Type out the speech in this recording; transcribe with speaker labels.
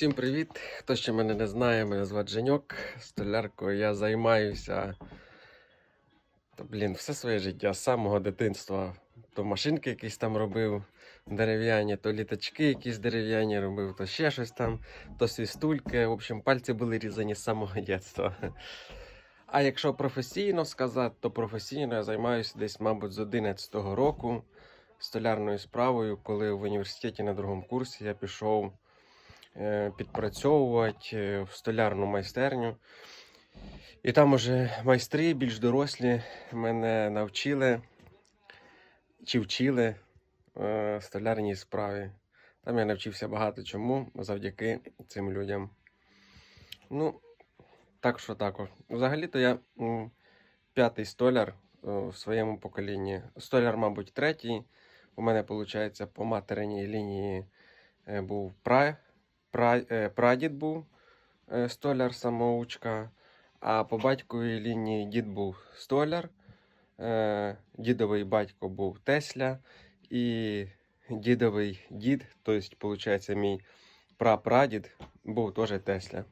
Speaker 1: Всім привіт! Хто ще мене не знає, мене звати Женьок. Столяркою я займаюся та, блін, все своє життя з самого дитинства. То машинки якісь там робив дерев'яні, то літачки якісь дерев'яні робив, то ще щось там, то свістульки. В общем, пальці були різані з самого дитинства. А якщо професійно сказати, то професійно я займаюся десь, мабуть, з 11-го року столярною справою, коли в університеті на другому курсі я пішов підпрацьовувати е, в столярну майстерню. І там уже майстри більш дорослі мене навчили чи вчили е, столярній справі. Там я навчився багато чому завдяки цим людям. Ну, так що так. от. Взагалі-то я п'ятий столяр е, в своєму поколінні. Столяр, мабуть, третій. У мене, виходить, по материній лінії е, був пра, пра, е, прадід був е, столяр самоучка, а по батьковій лінії дід був столяр, е, дідовий батько був Тесля, і дідовий дід, тобто, виходить, мій прапрадід був теж Тесля.